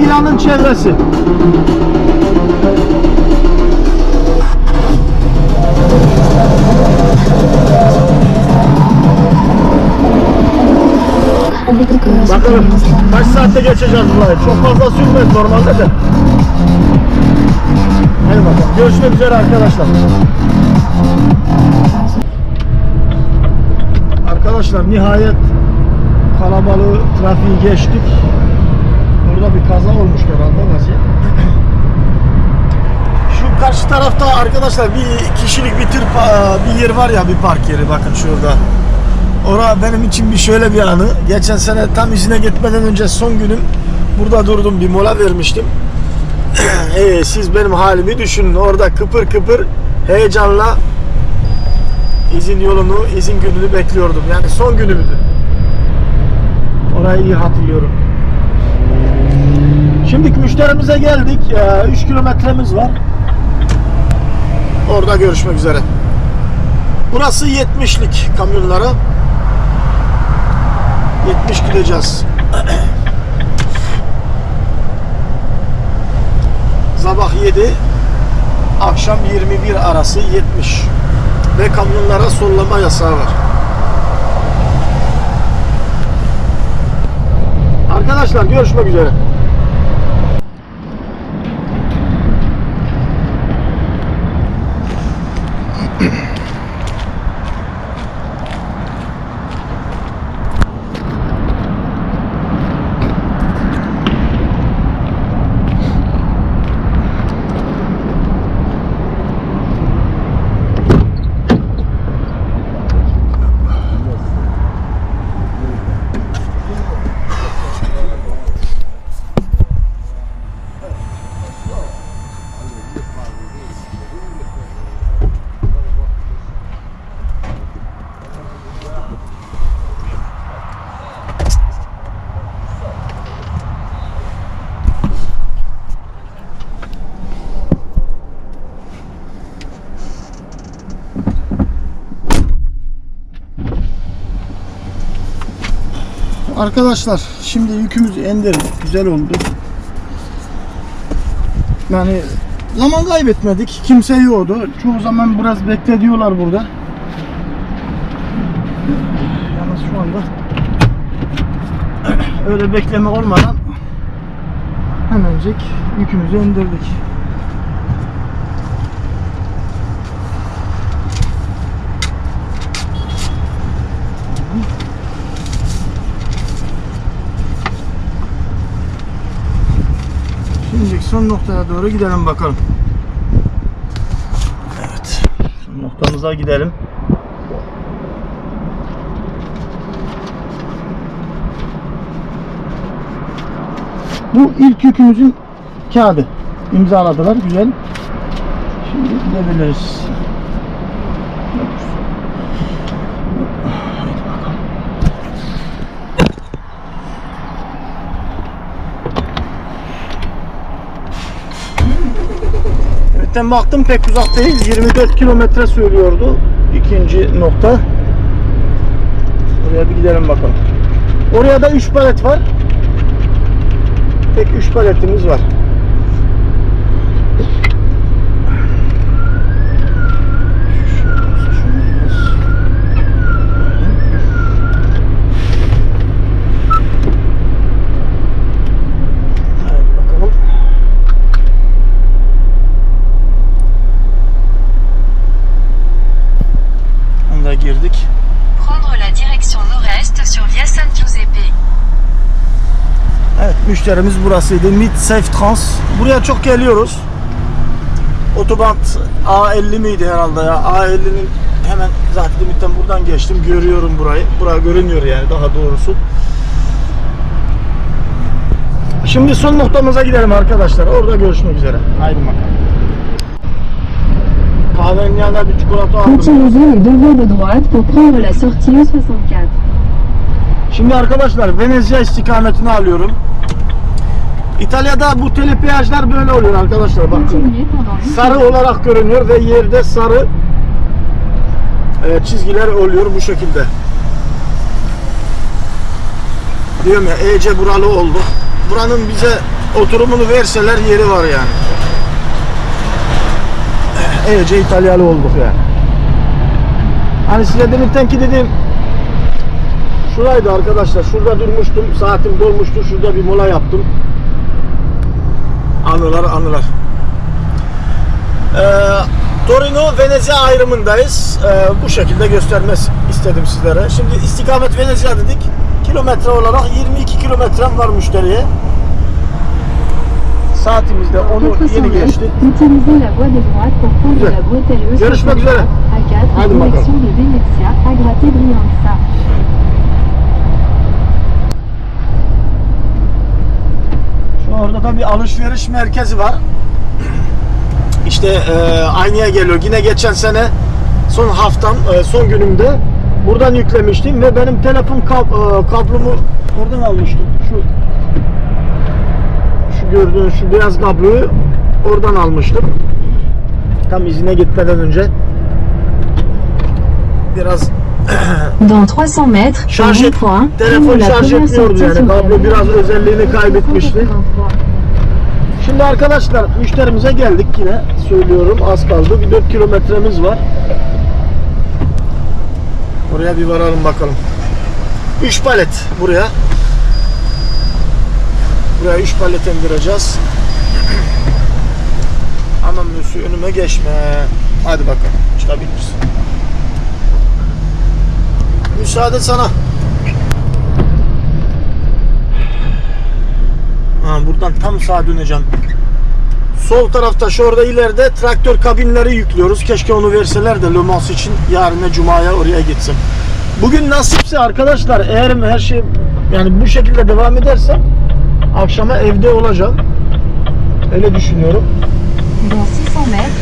Milan'ın çevresi. Bakalım kaç saatte geçeceğiz burayı. Çok fazla sürmez normalde de. Hadi bakalım. Görüşmek üzere arkadaşlar. Arkadaşlar nihayet kalabalığı trafiği geçtik. Burada bir kaza olmuş herhalde vaziyet. Şu karşı tarafta arkadaşlar bir kişilik bir pa- bir yer var ya bir park yeri bakın şurada. Ora benim için bir şöyle bir anı. Geçen sene tam izine gitmeden önce son günüm burada durdum bir mola vermiştim. Ee, siz benim halimi düşünün. Orada kıpır kıpır heyecanla izin yolunu, izin gününü bekliyordum. Yani son günümüzdü. Orayı iyi hatırlıyorum. Şimdi müşterimize geldik. 3 kilometremiz var. Orada görüşmek üzere. Burası 70'lik kamyonlara. 70 gideceğiz. Sabah 7, akşam 21 arası 70 ve kamyonlara sollama yasağı var. Arkadaşlar görüşmek üzere. Arkadaşlar şimdi yükümüzü indirdik. Güzel oldu. Yani zaman kaybetmedik. Kimse yoktu. Çoğu zaman biraz bekle diyorlar burada. Yalnız şu anda öyle bekleme olmadan hemencik yükümüzü indirdik. Şimdi son noktaya doğru gidelim bakalım. Evet. Son noktamıza gidelim. Bu ilk yükümüzün kağıdı. İmzaladılar. Güzel. Şimdi gidebiliriz. Haydi Evetten baktım pek uzak değil. 24 kilometre söylüyordu. ikinci nokta. Oraya bir gidelim bakalım. Oraya da 3 palet var. Tek 3 paletimiz var. Evet bakalım. Onu da girdik. Prendre la direction nord-est sur Via San Giuseppe. Evet müşterimiz burasıydı. Mid Safe Trans. Buraya çok geliyoruz. Otobant A50 miydi herhalde ya? A50'nin hemen zaten limitten buradan geçtim. Görüyorum burayı. Bura görünüyor yani daha doğrusu. Şimdi son noktamıza gidelim arkadaşlar. Orada görüşmek üzere. Haydi bakalım. Kahvenin yanında bir çikolata aldım. Continuez et deux voies de droite pour prendre la sortie E64. Şimdi arkadaşlar Venezia istikametini alıyorum. İtalya'da bu telepiyajlar böyle oluyor arkadaşlar une Sarı olarak görünüyor ve yerde sarı e, çizgiler oluyor bu şekilde. Diyorum ya iyice buralı oldu. Buranın bize oturumunu verseler yeri var yani. İyice İtalyalı olduk yani. Hani size deminten ki dedim Şuraydı arkadaşlar. Şurada durmuştum. Saatim dolmuştu. Şurada bir mola yaptım. Anılar anılar. Ee, Torino Venezia ayrımındayız. Ee, bu şekilde göstermez istedim sizlere. Şimdi istikamet Venezia dedik. Kilometre olarak 22 kilometrem var müşteriye. Saatimizde onu 400 yeni geçti. Güzel. Görüşmek üzere. A4, Hadi bakalım. direction de Venezia, à gratter Brianza. Şu orada da bir alışveriş merkezi var. İşte e, aynıya geliyor. Yine geçen sene son haftam, e, son günümde buradan yüklemiştim ve benim telefon kab, e, kablomu oradan almıştım. Şu şu gördüğünüz şu beyaz kabloyu oradan almıştım. Tam izine gitmeden önce biraz Dans 300 mètres, şarj et, rond-point, telefon şarj etmiyordu yani. Kablo biraz özelliğini kaybetmişti. 383. Şimdi arkadaşlar müşterimize geldik yine söylüyorum az kaldı bir 4 kilometremiz var. Buraya bir varalım bakalım. 3 palet buraya. Buraya 3 palet indireceğiz. Aman Müslü önüme geçme. Hadi bakalım çıkabilirsin. Müsaade sana. Ha, buradan tam sağa döneceğim. Sol tarafta şu orada ileride traktör kabinleri yüklüyoruz. Keşke onu verseler de Le Mans için yarına Cuma'ya oraya gitsem. Bugün nasipse arkadaşlar eğer her şey yani bu şekilde devam edersem akşama evde olacağım. Öyle düşünüyorum. Dans 600 mètres.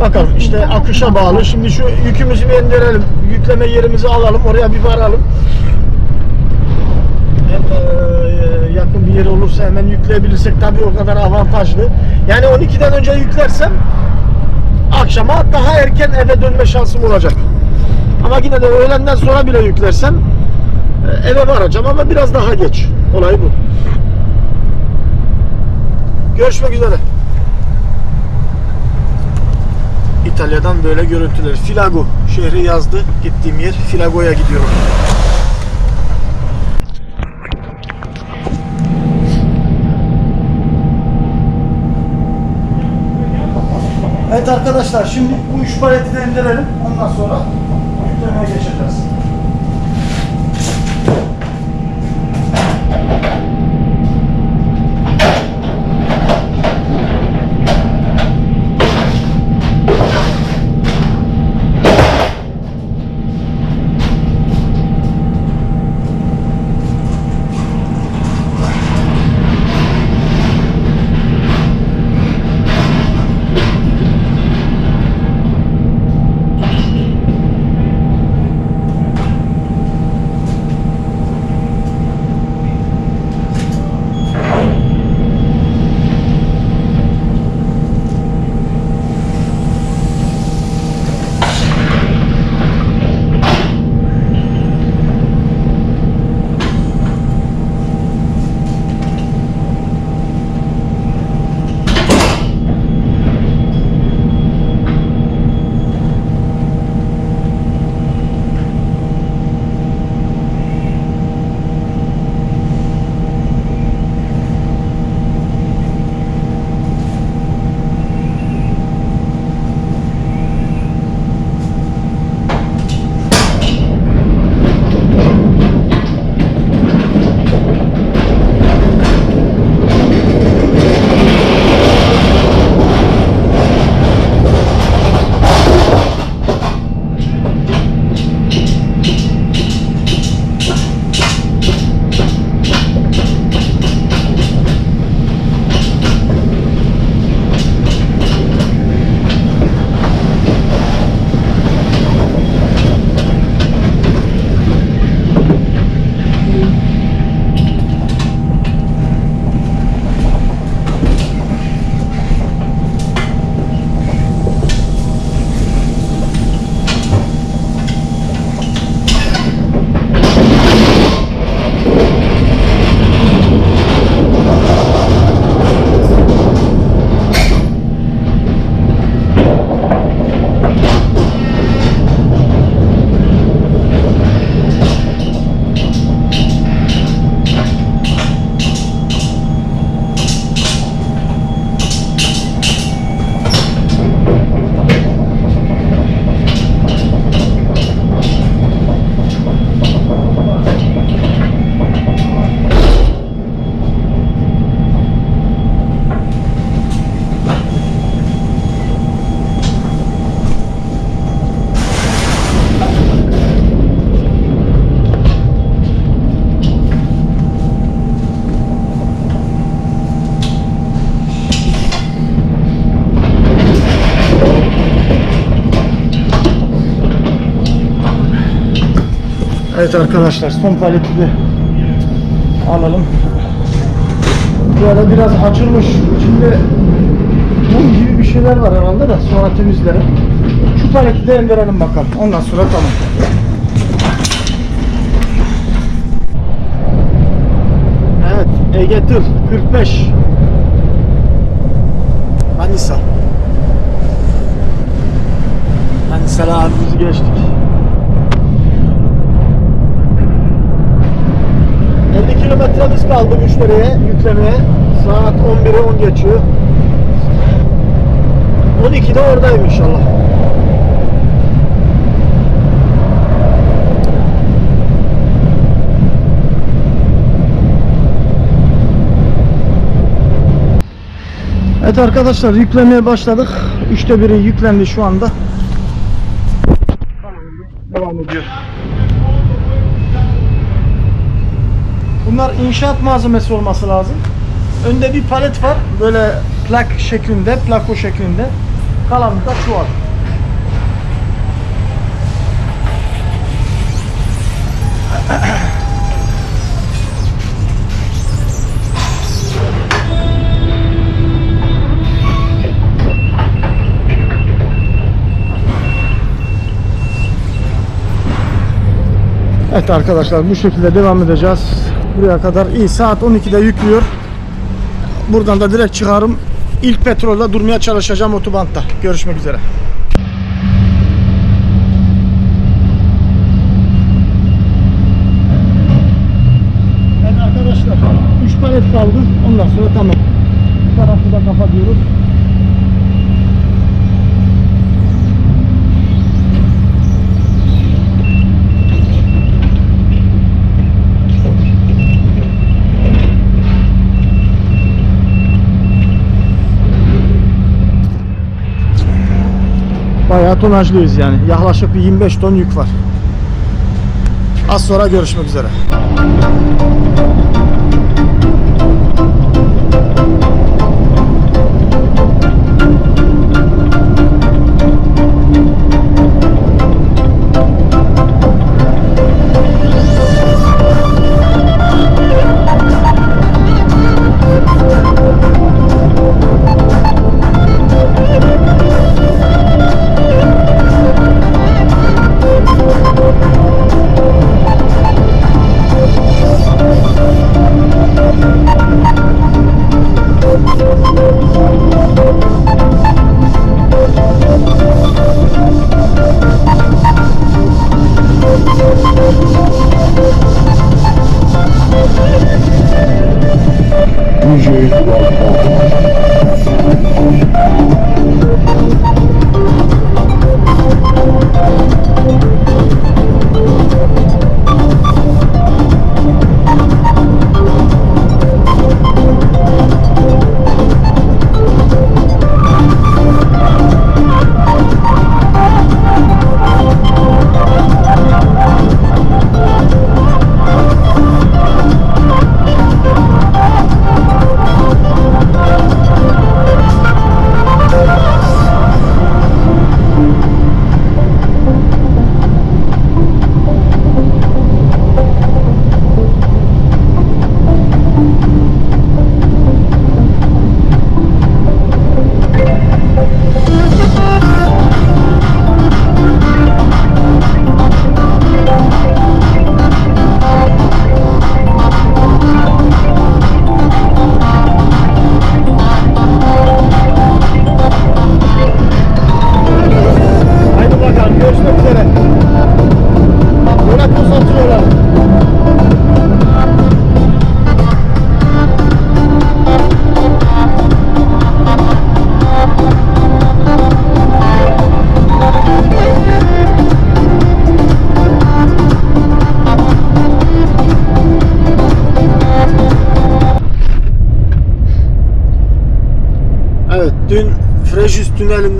Bakalım işte akışa bağlı. Şimdi şu yükümüzü bir indirelim. Yükleme yerimizi alalım. Oraya bir varalım. Hem eee, yakın bir yer olursa hemen yükleyebilirsek tabii o kadar avantajlı. Yani 12'den önce yüklersem akşama daha erken eve dönme şansım olacak. Ama yine de öğlenden sonra bile yüklersem e, eve varacağım ama biraz daha geç. Olay bu. Görüşmek üzere. İtalya'dan böyle görüntüler. Filago şehri yazdı. Gittiğim yer Filago'ya gidiyorum. Evet arkadaşlar şimdi bu üç paleti de indirelim. Ondan sonra Evet arkadaşlar son paleti de alalım. Böyle biraz açılmış. İçinde mum gibi bir şeyler var herhalde da sonra temizlerim. Şu paleti de indirelim bakalım. Ondan sonra tamam. Evet Ege Tır 45 Manisa Manisa'la abimizi geçtik 50 kilometremiz kaldı müşteriye yüklemeye saat 11'e 10 geçiyor 12'de oradayım inşallah Evet arkadaşlar yüklemeye başladık. Üçte biri yüklendi şu anda. Devam ediyor. Bunlar inşaat malzemesi olması lazım. Önde bir palet var. Böyle plak şeklinde, plako şeklinde. Kalanlıkta çuval. Evet arkadaşlar bu şekilde devam edeceğiz. Buraya kadar iyi. Saat 12'de yüklüyor. Buradan da direkt çıkarım. İlk petrolde durmaya çalışacağım otobantta. Görüşmek üzere. Evet arkadaşlar 3 palet kaldı. Ondan sonra tamam. Bu tarafı da kapatıyoruz. Bayağı tonajlıyız yani. Yaklaşık bir 25 ton yük var. Az sonra görüşmek üzere. Haydi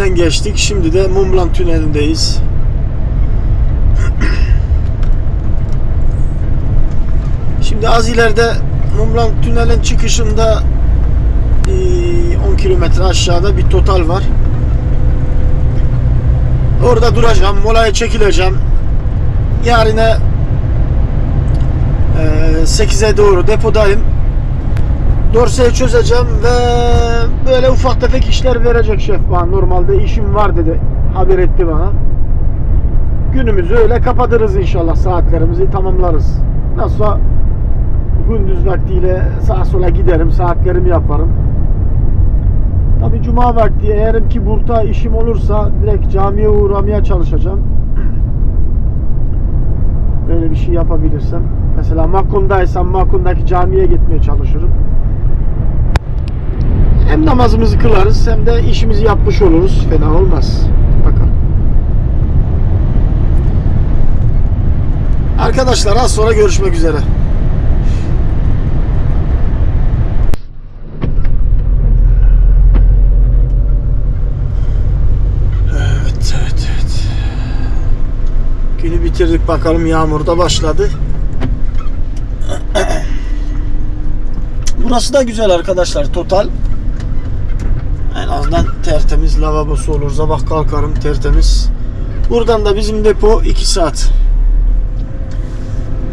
tünelinden geçtik. Şimdi de Mumlan tünelindeyiz. Şimdi az ileride Mumlan tünelin çıkışında eee, 10 kilometre aşağıda bir total var. Orada duracağım, molaya çekileceğim. Yarine Ee, 8'e doğru depodayım. Dorseyi çözeceğim ve böyle ufak tefek işler verecek şef bana. Normalde işim var dedi. Haber etti bana. Günümüzü öyle kapatırız inşallah. Saatlerimizi tamamlarız. Nasılsa gündüz vaktiyle sağa sola giderim. Saatlerimi yaparım. Tabi cuma vakti eğer ki burada işim olursa direkt camiye uğramaya çalışacağım. Böyle bir şey yapabilirsem. Mesela Makun'daysam Makun'daki camiye gitmeye çalışırım. Hem namazımızı kılarız hem de işimizi yapmış oluruz. Fena olmaz. Bakalım. Arkadaşlar az sonra görüşmek üzere. Evet, evet, evet. Günü bitirdik bakalım yağmur da başladı. Burası da güzel arkadaşlar total. Azından tertemiz lavabosu olur. Sabah kalkarım tertemiz. Buradan da bizim depo 2 saat.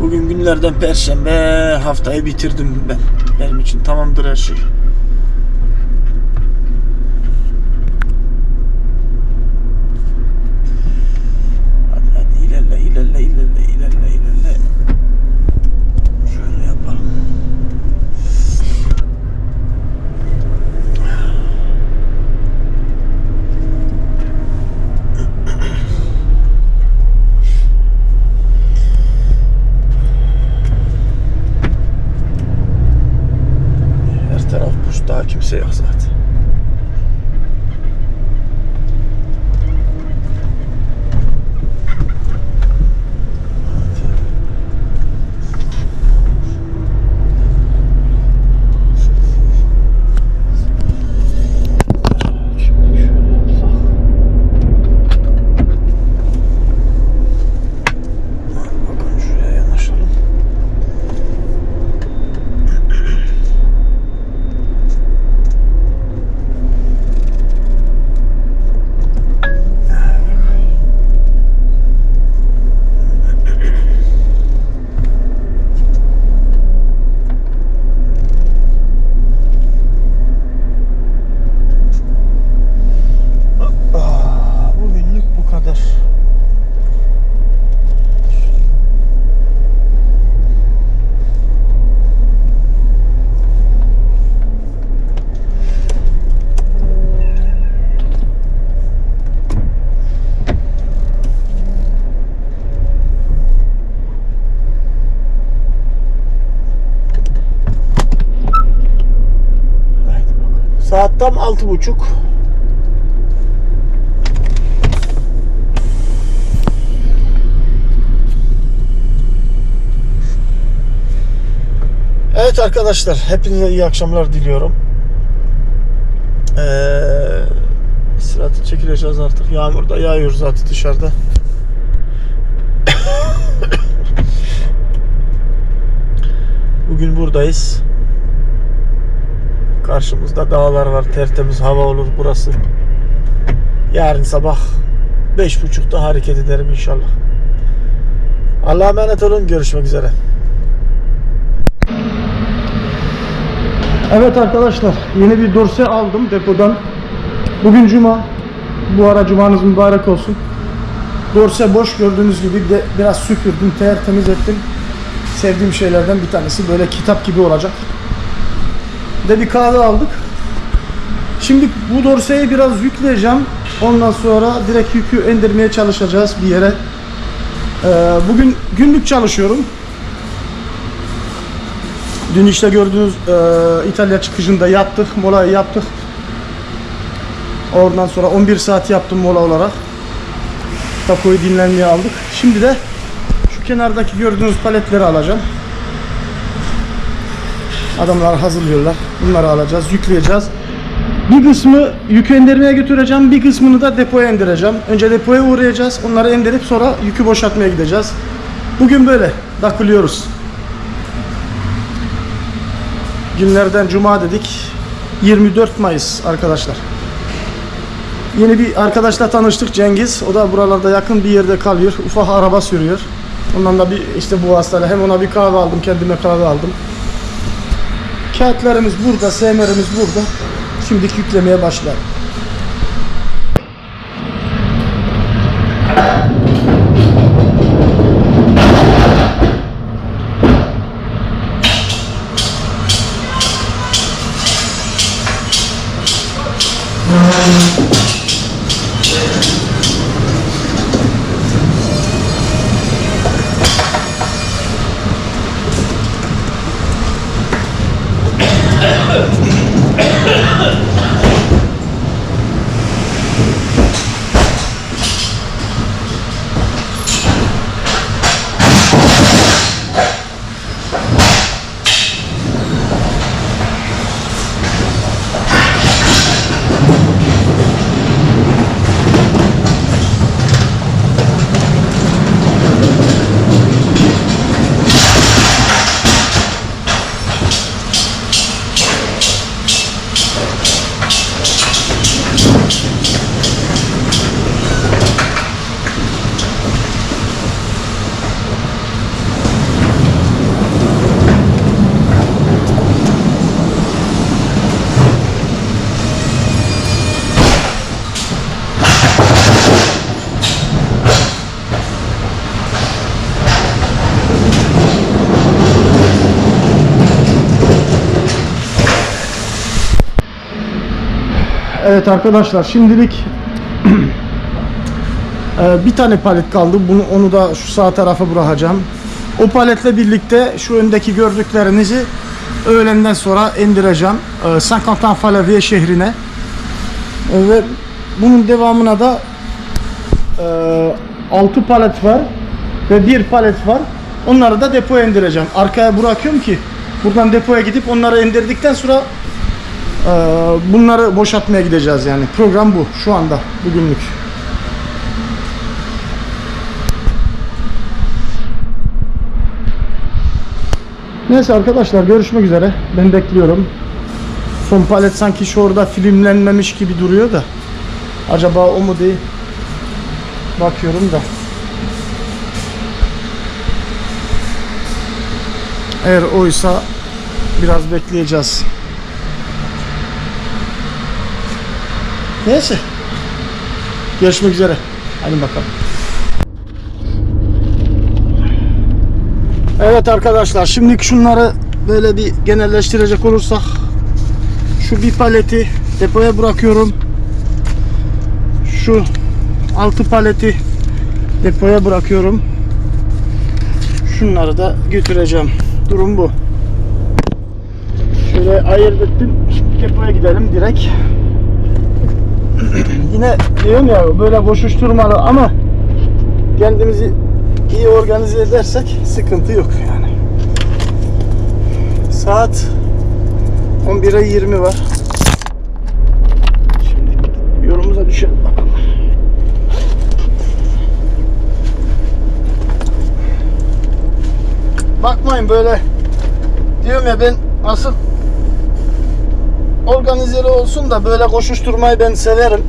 Bugün günlerden perşembe haftayı bitirdim ben. Benim için tamamdır her şey. Hadi hadi ilerle ilerle ilerle ilerle ilerle. Şöyle yapalım. Her taraf boş daha kimse yok zaten. Şimdi şöyle yapsak. Hadi bakalım şuraya yanaşalım. Ah, bugünlük bu kadar. Haydi bakalım. Saat tam altı buçuk. Evet arkadaşlar hepinize iyi akşamlar diliyorum. Ee, istirahatı çekileceğiz artık. Yağmur da yağıyor zaten dışarıda. Bugün buradayız. Karşımızda dağlar var. Tertemiz hava olur burası. Yarın sabah beş buçukta hareket ederim inşallah. Allah'a emanet olun. Görüşmek üzere. Evet arkadaşlar yeni bir dorse aldım depodan. Bugün cuma. Bu ara cumanız mübarek olsun. Dorse boş gördüğünüz gibi de biraz süpürdüm, tertemiz ettim. Sevdiğim şeylerden bir tanesi böyle kitap gibi olacak. De bir kahve aldık. Şimdi bu dorseyi biraz yükleyeceğim. Ondan sonra direkt yükü indirmeye çalışacağız bir yere. Ee, bugün günlük çalışıyorum. Dün işte gördüğünüz e, İtalya çıkışında yattık, molayı yaptık. Oradan sonra 11 saat yaptım mola olarak. Takoyu dinlenmeye aldık. Şimdi de şu kenardaki gördüğünüz paletleri alacağım. Adamlar hazırlıyorlar. Bunları alacağız, yükleyeceğiz. Bir kısmı yükü indirmeye götüreceğim, bir kısmını da depoya indireceğim. Önce depoya uğrayacağız, onları indirip sonra yükü boşaltmaya gideceğiz. Bugün böyle, takılıyoruz. Günlerden cuma dedik. 24 Mayıs arkadaşlar. Yeni bir arkadaşla tanıştık Cengiz. O da buralarda yakın bir yerde kalıyor. Ufak araba sürüyor. Ondan da bir işte bu hastane hem ona bir kahve aldım kendime kahve aldım. Kağıtlarımız burada, SMR'imiz burada. Şimdi yüklemeye başlayalım. Evet arkadaşlar şimdilik e, bir tane palet kaldı. Bunu onu da şu sağ tarafa bırakacağım. O paletle birlikte şu öndeki gördüklerinizi öğlenden sonra indireceğim. E, Saint-Quentin Falavier şehrine. E, Ve bunun devamına da 6 palet var ve bir palet var. Onları da depoya indireceğim. Arkaya bırakıyorum ki buradan depoya gidip onları indirdikten sonra bunları boşaltmaya gideceğiz yani. Program bu şu anda bugünlük. Neyse arkadaşlar görüşmek üzere. Ben bekliyorum. Son palet sanki şu orada filmlenmemiş gibi duruyor da. Acaba o mu değil? Bakıyorum da. Eğer oysa biraz bekleyeceğiz. Neyse. Görüşmek üzere. Hadi bakalım. Evet arkadaşlar şimdi şunları böyle bir genelleştirecek olursak şu bir paleti depoya bırakıyorum. Şu altı paleti depoya bırakıyorum. Şunları da götüreceğim. Durum bu. Şöyle ayırt ettim. Şimdi depoya gidelim direkt yine diyorum ya böyle koşuşturmalı ama kendimizi iyi organize edersek sıkıntı yok yani. Saat 11'e 20 var. Şimdi yolumuza düşelim bakalım. Bakmayın böyle diyorum ya ben asıl organizeli olsun da böyle koşuşturmayı ben severim.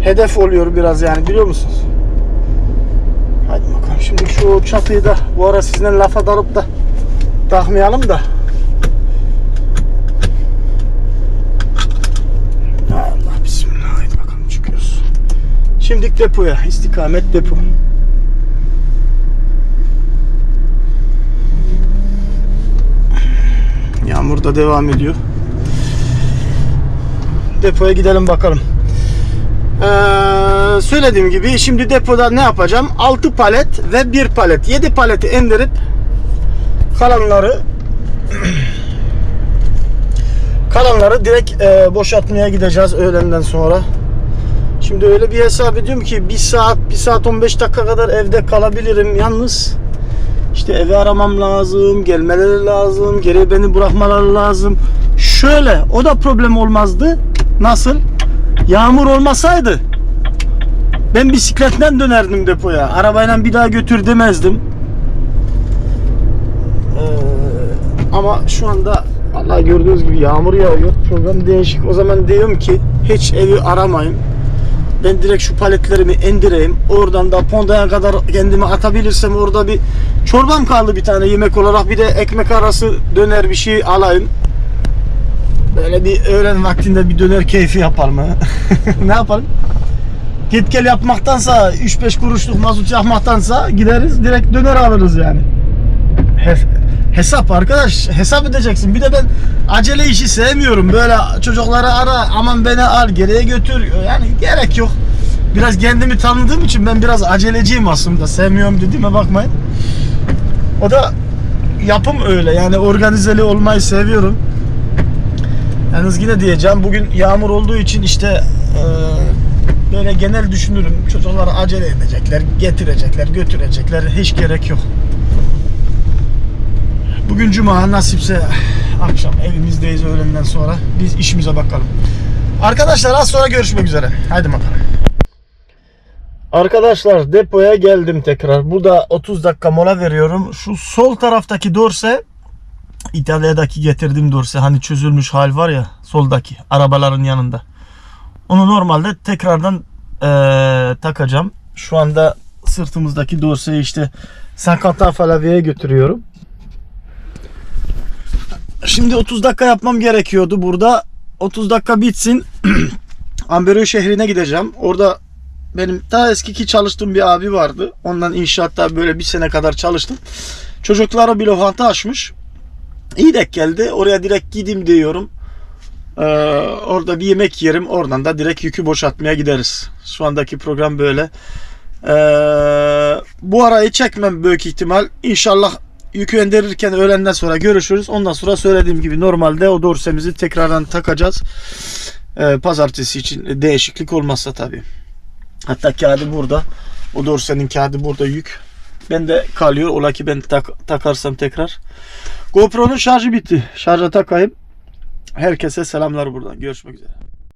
Hedef oluyor biraz yani biliyor musunuz? Hadi bakalım şimdi şu çatıyı da bu ara sizinle lafa dalıp da takmayalım da. Allah bismillah hadi bakalım çıkıyoruz. Şimdi depoya istikamet depo. Yağmur da devam ediyor depoya gidelim bakalım. Ee, söylediğim gibi şimdi depoda ne yapacağım? 6 palet ve 1 palet. 7 paleti indirip kalanları kalanları direkt e, boşaltmaya gideceğiz öğlenden sonra. Şimdi öyle bir hesap ediyorum ki 1 saat 1 saat 15 dakika kadar evde kalabilirim yalnız. İşte evi aramam lazım, gelmeleri lazım, geri beni bırakmaları lazım. Şöyle o da problem olmazdı. Nasıl? Yağmur olmasaydı ben bisikletten dönerdim depoya. Arabayla bir daha götür demezdim. Ee, ama şu anda Allah gördüğünüz gibi yağmur yağıyor. Program değişik. O zaman diyorum ki hiç evi aramayın. Ben direkt şu paletlerimi indireyim. Oradan da Ponda'ya kadar kendimi atabilirsem orada bir çorbam kaldı bir tane yemek olarak. Bir de ekmek arası döner bir şey alayım. Böyle bir öğlen vaktinde bir döner keyfi yapalım ha. ne yapalım? Git gel yapmaktansa 3-5 kuruşluk mazot yakmaktansa gideriz direkt döner alırız yani. Hes- hesap arkadaş hesap edeceksin. Bir de ben acele işi sevmiyorum. Böyle çocukları ara aman beni al geriye götür. Yani gerek yok. Biraz kendimi tanıdığım için ben biraz aceleciyim aslında. Sevmiyorum dediğime bakmayın. O da yapım öyle. Yani organizeli olmayı seviyorum. Yalnız yine diyeceğim bugün yağmur olduğu için işte e, böyle genel düşünürüm. Çocuklar acele edecekler, getirecekler, götürecekler. Hiç gerek yok. Bugün cuma nasipse akşam evimizdeyiz öğlenden sonra. Biz işimize bakalım. Arkadaşlar az sonra görüşmek üzere. Haydi bakalım. Arkadaşlar depoya geldim tekrar. Burada 30 dakika mola veriyorum. Şu sol taraftaki dorse İtalya'daki getirdiğim dorse hani çözülmüş hal var ya soldaki arabaların yanında. Onu normalde tekrardan eee, takacağım. Şu anda sırtımızdaki dorseyi işte Sankanta Falavia'ya götürüyorum. Şimdi 30 dakika yapmam gerekiyordu burada. 30 dakika bitsin. Amberö şehrine gideceğim. Orada benim daha eski çalıştığım bir abi vardı. Ondan inşaatta böyle bir sene kadar çalıştım. Çocuklara bir lokanta açmış. İyi denk geldi. Oraya direkt gideyim diyorum. Ee, orada bir yemek yerim. Oradan da direkt yükü boşaltmaya gideriz. Şu andaki program böyle. Ee, bu arayı çekmem büyük ihtimal. İnşallah yükü indirirken öğlenden sonra görüşürüz. Ondan sonra söylediğim gibi normalde o dorsemizi tekrardan takacağız. Ee, pazartesi için değişiklik olmazsa tabii. Hatta kağıdı burada. O dorsenin kağıdı burada yük. Ben de kalıyor. Ola ki ben tak- takarsam tekrar. GoPro'nun şarjı bitti. Şarja takayım. Herkese selamlar buradan. Görüşmek üzere.